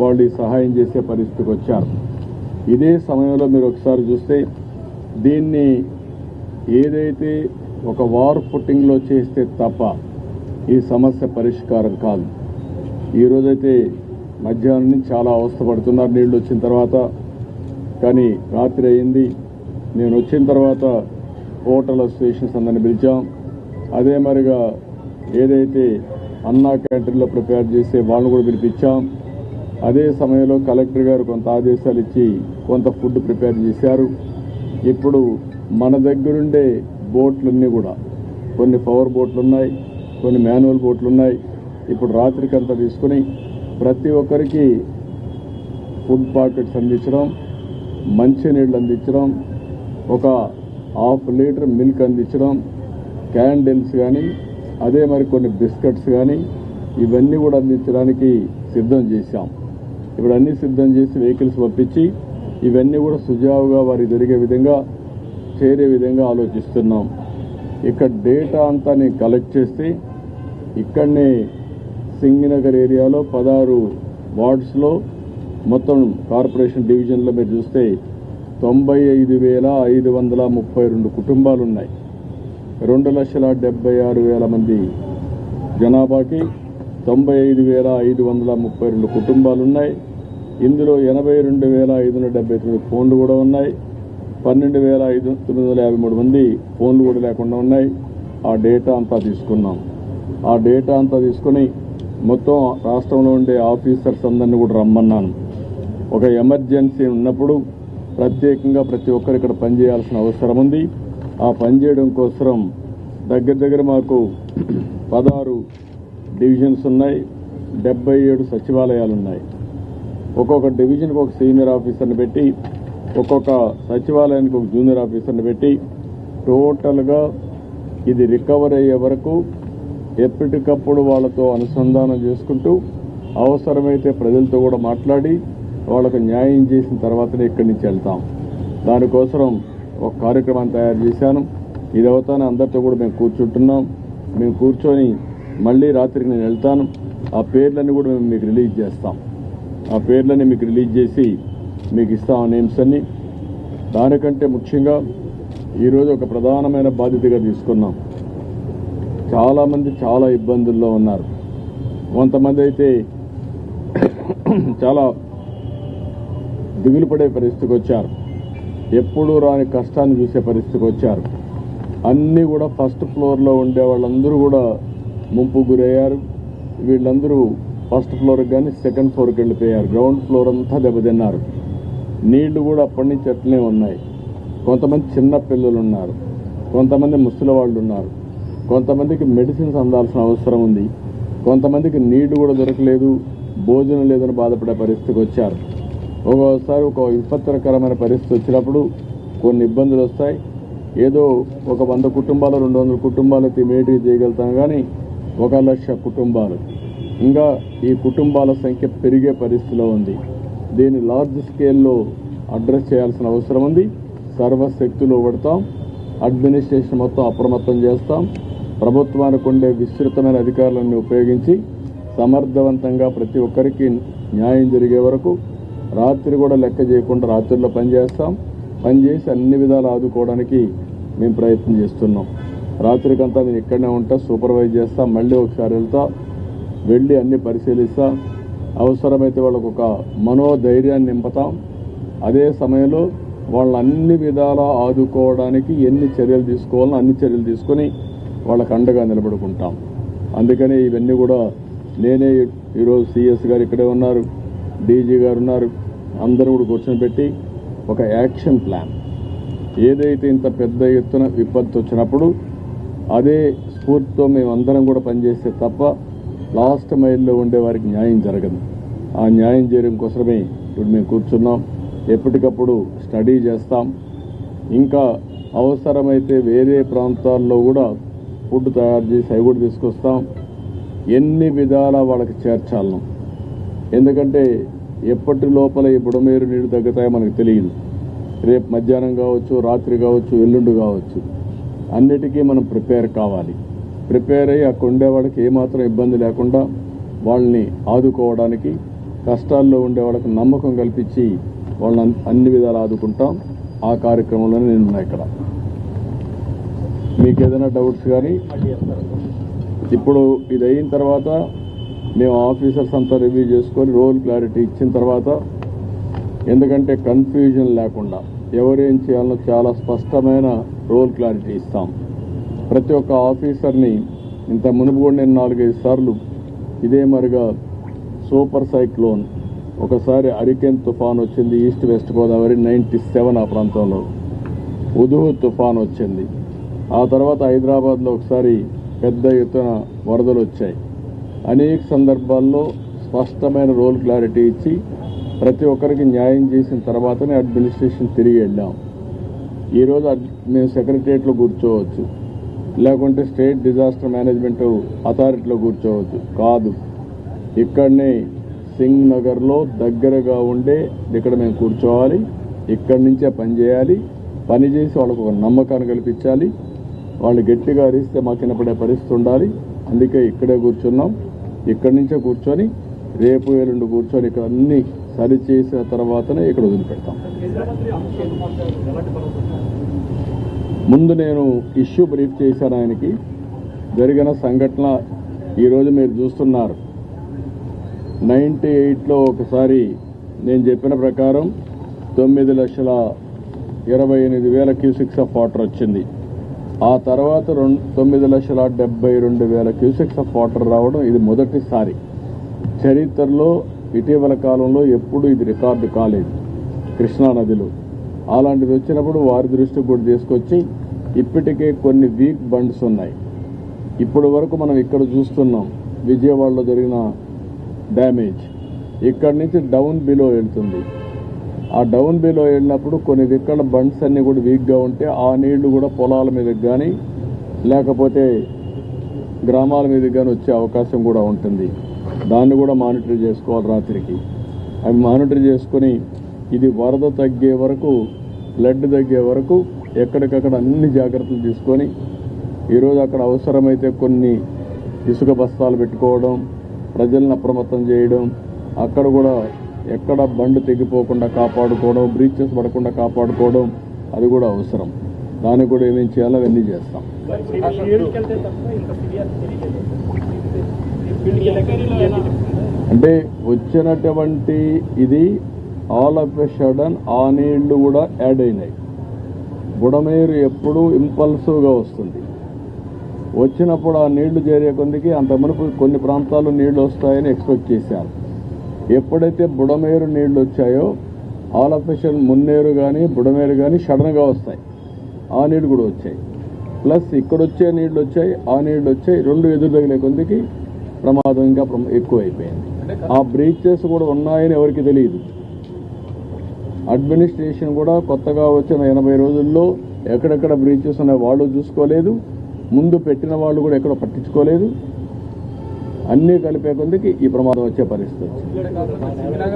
వాళ్ళు సహాయం చేసే పరిస్థితికి వచ్చారు. ఇదే సమయంలో మీరు ఒకసారి చూస్తే దీన్ని ఏదైతే ఒక వార్ పుట్టింగ్లో చేస్తే తప్ప ఈ సమస్య పరిష్కారం కాదు. ఈరోజైతే మధ్యాహ్నం నుంచి చాలా అవస్థపడుతున్నారు నీళ్ళు వచ్చిన తర్వాత కానీ రాత్రి అయింది. నేను వచ్చిన తర్వాత హోటల్ అసోసియేషన్స్ అందరిని పిలిచాం. అదే మరిగా ఏదైతే అన్నా క్యాంటీన్లో ప్రిపేర్ చేసే వాళ్ళని కూడా పిలిపించాం. అదే సమయంలో కలెక్టర్ గారు కొంత ఆదేశాలు ఇచ్చి కొంత ఫుడ్ ప్రిపేర్ చేశారు. ఇప్పుడు మన దగ్గరుండే బోట్లన్నీ కూడా కొన్ని పవర్ బోట్లు ఉన్నాయి కొన్ని మాన్యువల్ బోట్లు ఉన్నాయి ఇప్పుడు రాత్రికి అంతా తీసుకుని ప్రతి ఒక్కరికి ఫుడ్ ప్యాకెట్స్ అందించడం మంచినీళ్ళు అందించడం ఒక హాఫ్ లీటర్ మిల్క్ అందించడం క్యాండిల్స్ కానీ అదే మరి కొన్ని బిస్కెట్స్ కానీ ఇవన్నీ కూడా అందించడానికి సిద్ధం చేశాం. ఇప్పుడు అన్నీ సిద్ధం చేసి వెహికల్స్ పంపించి ఇవన్నీ కూడా సుజావుగా వారికి దొరికే విధంగా చేరే విధంగా ఆలోచిస్తున్నాం. ఇక్కడ డేటా అంతా నేను కలెక్ట్ చేస్తే ఇక్కడనే సింగినగర్ ఏరియాలో పదహారు వార్డ్స్లో మొత్తం కార్పొరేషన్ డివిజన్లో మీరు చూస్తే తొంభై ఐదు వేల ఐదు వందల ముప్పై రెండు కుటుంబాలు ఉన్నాయి రెండు లక్షల డెబ్బై ఆరు వేల మంది జనాభాకి తొంభై ఐదు వేల ఐదు వందల ముప్పై రెండు కుటుంబాలు ఉన్నాయి ఇందులో ఎనభై రెండు వేల ఐదు వందల డెబ్బై తొమ్మిది ఫోన్లు కూడా ఉన్నాయి. పన్నెండు వేల ఐదు తొమ్మిది వందల యాభై మూడు మంది ఫోన్లు కూడా లేకుండా ఉన్నాయి. ఆ డేటా అంతా తీసుకున్నాం. ఆ డేటా అంతా తీసుకుని మొత్తం రాష్ట్రంలో ఉండే ఆఫీసర్స్ అందరినీ కూడా రమ్మన్నాను. ఒక ఎమర్జెన్సీ ఉన్నప్పుడు ప్రత్యేకంగా ప్రతి ఒక్కరు ఇక్కడ పనిచేయాల్సిన అవసరం ఉంది. ఆ పనిచేయడం కోసం దగ్గర దగ్గర మాకు పదహారు డివిజన్స్ ఉన్నాయి. డెబ్బై ఏడు సచివాలయాలు ఉన్నాయి. ఒక్కొక్క డివిజన్కి ఒక సీనియర్ ఆఫీసర్ని పెట్టి ఒక్కొక్క సచివాలయానికి ఒక జూనియర్ ఆఫీసర్ని పెట్టి టోటల్గా ఇది రికవర్ అయ్యే వరకు ఎప్పటికప్పుడు వాళ్ళతో అనుసంధానం చేసుకుంటూ అవసరమైతే ప్రజలతో కూడా మాట్లాడి వాళ్ళకు న్యాయం చేసిన తర్వాతనే ఇక్కడి నుంచి వెళ్తాం. దానికోసం ఒక కార్యక్రమాన్ని తయారు చేశాను. ఇది అవుతానే అందరితో కూడా మేము కూర్చుంటున్నాం. మేము కూర్చొని మళ్ళీ రాత్రికి నేను వెళ్తాను. ఆ పేర్లన్నీ కూడా మేము మీకు రిలీజ్ చేస్తాం. ఆ పేర్లన్నీ మీకు రిలీజ్ చేసి మీకు ఇస్తాం ఆ నేమ్స్ అన్ని. దానికంటే ముఖ్యంగా ఈరోజు ఒక ప్రధానమైన బాధ్యతగా తీసుకున్నాం. చాలామంది చాలా ఇబ్బందుల్లో ఉన్నారు. కొంతమంది అయితే చాలా దిగులు పడే పరిస్థితికి వచ్చారు. ఎప్పుడూ రాని కష్టాన్ని చూసే పరిస్థితికి వచ్చారు. అన్నీ కూడా ఫస్ట్ ఫ్లోర్లో ఉండే వాళ్ళందరూ కూడా ముంపు గురయ్యారు. వీళ్ళందరూ ఫస్ట్ ఫ్లోర్కి కానీ సెకండ్ ఫ్లోర్కి వెళ్ళిపోయారు. గ్రౌండ్ ఫ్లోర్ అంతా దెబ్బతిన్నారు. నీళ్ళు కూడా అప్పటి నుంచి అట్లనే ఉన్నాయి. కొంతమంది చిన్న పిల్లలు ఉన్నారు. కొంతమంది ముసలి వాళ్ళు ఉన్నారు. కొంతమందికి మెడిసిన్స్ అందాల్సిన అవసరం ఉంది. కొంతమందికి నీళ్ళు కూడా దొరకలేదు. భోజనం లేదని బాధపడే పరిస్థితికి వచ్చారు. ఒక్కోసారి ఒక విపత్కరమైన పరిస్థితి వచ్చినప్పుడు కొన్ని ఇబ్బందులు వస్తాయి. ఏదో ఒక వంద కుటుంబాలు రెండు వందల కుటుంబాలు అయితే ఇమీడియట్గా చేయగలుగుతాం. కానీ ఒక లక్ష కుటుంబాలు. ఇంకా ఈ కుటుంబాల సంఖ్య పెరిగే పరిస్థితిలో ఉంది. దీన్ని లార్జ్ స్కేల్లో అడ్రస్ చేయాల్సిన అవసరం ఉంది. సర్వశక్తులు పడతాం అడ్మినిస్ట్రేషన్ మొత్తం అప్రమత్తం చేస్తాం. ప్రభుత్వానికి ఉండే విస్తృతమైన అధికారులను ఉపయోగించి సమర్థవంతంగా ప్రతి ఒక్కరికి న్యాయం జరిగే వరకు రాత్రి కూడా లెక్క చేయకుండా రాత్రుల్లో పనిచేస్తాం పనిచేసి అన్ని విధాలు ఆదుకోవడానికి మేము ప్రయత్నం చేస్తున్నాం. రాత్రికంతా నేను ఇక్కడనే ఉంటా సూపర్వైజ్ చేస్తా మళ్ళీ ఒకసారి వెళ్తా. వెళ్ళి అన్ని పరిశీలిస్తాం. అవసరమైతే వాళ్ళకు ఒక మనోధైర్యాన్ని నింపుతాం. అదే సమయంలో వాళ్ళని అన్ని విధాలా ఆదుకోవడానికి ఎన్ని చర్యలు తీసుకోవాలో అన్ని చర్యలు తీసుకొని వాళ్ళకు అండగా నిలబడుకుంటాం. అందుకని ఇవన్నీ కూడా నేనే ఈరోజు సిఎస్ గారు ఇక్కడే ఉన్నారు డీజీ గారు ఉన్నారు అందరూ కూడా కూర్చొని పెట్టి ఒక యాక్షన్ ప్లాన్. ఏదైతే ఇంత పెద్ద ఎత్తున విపత్తు వచ్చినప్పుడు అదే స్ఫూర్తితో మేమందరం కూడా పనిచేస్తే తప్ప లాస్ట్ మైల్లో ఉండే వారికి న్యాయం జరగదు. ఆ న్యాయం చేయడం కోసమే ఇప్పుడు మేము కూర్చున్నాం. ఎప్పటికప్పుడు స్టడీ చేస్తాం. ఇంకా అవసరమైతే వేరే ప్రాంతాల్లో కూడా ఫుడ్ తయారు చేసి అవి కూడా తీసుకొస్తాం. ఎన్ని విధాల వాళ్ళకి చేర్చాలను. ఎందుకంటే ఎప్పటి లోపల ఈ బుడమేరు నీళ్ళు తగ్గుతాయో మనకు తెలియదు. రేపు మధ్యాహ్నం కావచ్చు రాత్రి కావచ్చు ఎల్లుండి కావచ్చు. అన్నిటికీ మనం ప్రిపేర్ కావాలి. ప్రిపేర్ అయ్యి అక్కడ ఉండేవాడికి ఏమాత్రం ఇబ్బంది లేకుండా వాళ్ళని ఆదుకోవడానికి కష్టాల్లో ఉండే వాళ్ళకి నమ్మకం కల్పించి వాళ్ళని అన్ని విధాలు ఆదుకుంటాం. ఆ కార్యక్రమంలోనే నేను ఉన్నా ఇక్కడ. మీకు ఏదైనా డౌట్స్ కానీ ఇప్పుడు ఇది అయిన తర్వాత మేము ఆఫీసర్స్ అంతా రివ్యూ చేసుకొని రోల్ క్లారిటీ ఇచ్చిన తర్వాత ఎందుకంటే కన్ఫ్యూజన్ లేకుండా ఎవరేం చేయాలో చాలా స్పష్టమైన రోల్ క్లారిటీ ఇస్తాం. ప్రతి ఒక్క ఆఫీసర్ని ఇంత మునుపు కూడా నేను నాలుగైదు సార్లు ఇదే మరిగా సూపర్ సైక్లోన్ ఒకసారి అరికెన్ తుఫాన్ వచ్చింది east west Godavari ninety seven ఆ ప్రాంతంలో. ఉదుహు తుఫాన్ వచ్చింది. ఆ తర్వాత హైదరాబాద్లో ఒకసారి పెద్ద ఎత్తున వరదలు వచ్చాయి. అనేక సందర్భాల్లో స్పష్టమైన రోల్ క్లారిటీ ఇచ్చి ప్రతి ఒక్కరికి న్యాయం చేసిన తర్వాతనే అడ్మినిస్ట్రేషన్ తిరిగి వెళ్ళాం. ఈరోజు అడ్- మేము సెక్రటరియట్లో కూర్చోవచ్చు. లేకుంటే స్టేట్ డిజాస్టర్ మేనేజ్మెంట్ అథారిటీలో కూర్చోవచ్చు. కాదు. ఇక్కడనే సింగ్ నగర్లో దగ్గరగా ఉండే ఇక్కడ మేము కూర్చోవాలి. ఇక్కడి నుంచే పని చేయాలి. పని చేసి వాళ్ళకు ఒక నమ్మకాన్ని కల్పించాలి. వాళ్ళు గట్టిగా అరిస్తే మాకు వినపడే పరిస్థితి ఉండాలి. అందుకే ఇక్కడే కూర్చున్నాం. ఇక్కడి నుంచే కూర్చొని రేపు ఎల్లుండి కూర్చొని ఇక్కడ అన్ని సరిచేసిన తర్వాతనే ఇక్కడ వదిలిపెడతాం. ముందు నేను ఇష్యూ బ్రీఫ్ చేశాను ఆయనకి. జరిగిన సంఘటన ఈరోజు మీరు చూస్తున్నారు. నైంటీ ఎయిట్లో ఒకసారి నేను చెప్పిన ప్రకారం తొమ్మిది లక్షల ఇరవై ఎనిమిది వేల క్యూసిక్స్ ఆఫ్ వాటర్ వచ్చింది. ఆ తర్వాత రెండు తొమ్మిది లక్షల డెబ్బై రెండు వేల క్యూసిక్స్ ఆఫ్ వాటర్ రావడం ఇది మొదటిసారి. చరిత్రలో ఇటీవల కాలంలో ఎప్పుడు ఇది రికార్డు కాలేదు. కృష్ణానదిలో అలాంటిది వచ్చినప్పుడు వారి దృష్టికి కూడా తీసుకొచ్చి ఇప్పటికే కొన్ని వీక్ బండ్స్ ఉన్నాయి. ఇప్పటి వరకు మనం ఇక్కడ చూస్తున్నాం విజయవాడలో జరిగిన డ్యామేజ్. ఇక్కడి నుంచి డౌన్ బిలో వెళ్తుంది. ఆ డౌన్ బిలో వెళ్ళినప్పుడు కొన్ని ఇక్కడ బండ్స్ అన్ని కూడా వీక్గా ఉంటే ఆ నీళ్ళు కూడా పొలాల మీదకి కానీ లేకపోతే గ్రామాల మీదకి కానీ వచ్చే అవకాశం కూడా ఉంటుంది. దాన్ని కూడా మానిటర్ చేసుకోవాలి రాత్రికి. అవి మానిటర్ చేసుకొని ఇది వరద తగ్గే వరకు ఫ్లడ్ తగ్గే వరకు ఎక్కడికక్కడ అన్ని జాగ్రత్తలు తీసుకొని ఈరోజు అక్కడ అవసరమైతే కొన్ని ఇసుక బస్తాలు పెట్టుకోవడం ప్రజలను అప్రమత్తం చేయడం అక్కడ కూడా ఎక్కడ బండ్ తెగిపోకుండా కాపాడుకోవడం బ్రీచెస్ పడకుండా కాపాడుకోవడం అది కూడా అవసరం. దానికి కూడా ఏమేమి చేయాలో అవన్నీ చేస్తాం. అంటే వచ్చినటువంటి ఇది ఆల్ ఆఫ్ ఎ సడన్ ఆ నీళ్ళు కూడా యాడ్ అయినాయి. బుడమేరు ఎప్పుడు ఇంపల్సివ్గా వస్తుంది. వచ్చినప్పుడు ఆ నీళ్ళు చేరే కొందికి అంత మునుపు కొన్ని ప్రాంతాల్లో నీళ్ళు వస్తాయని ఎక్స్పెక్ట్ చేశారు. ఎప్పుడైతే బుడమేరు నీళ్ళు వచ్చాయో all of a sudden Munneru కానీ బుడమేరు కానీ సడన్గా వస్తాయి. ఆ నీళ్ళు కూడా వచ్చాయి. ప్లస్ ఇక్కడ వచ్చే నీళ్ళు వచ్చాయి ఆ నీళ్ళు వచ్చాయి రెండు ఎదురు తగిలే కొందికి ప్రమాదం ఇంకా ప్రమ- ఎక్కువ అయిపోయింది ఆ బ్రీచెస్ కూడా ఉన్నాయని ఎవరికి తెలియదు. అడ్మినిస్ట్రేషన్ కూడా కొత్తగా వచ్చిన ఎనభై రోజుల్లో ఎక్కడెక్కడ బ్రీచెస్ ఉన్నాయో వాళ్ళు చూసుకోలేదు. ముందు పెట్టిన వాళ్ళు కూడా ఎక్కడ పట్టించుకోలేదు. అన్నీ కలిపే కొందికి ఈ ప్రమాదం వచ్చే పరిస్థితి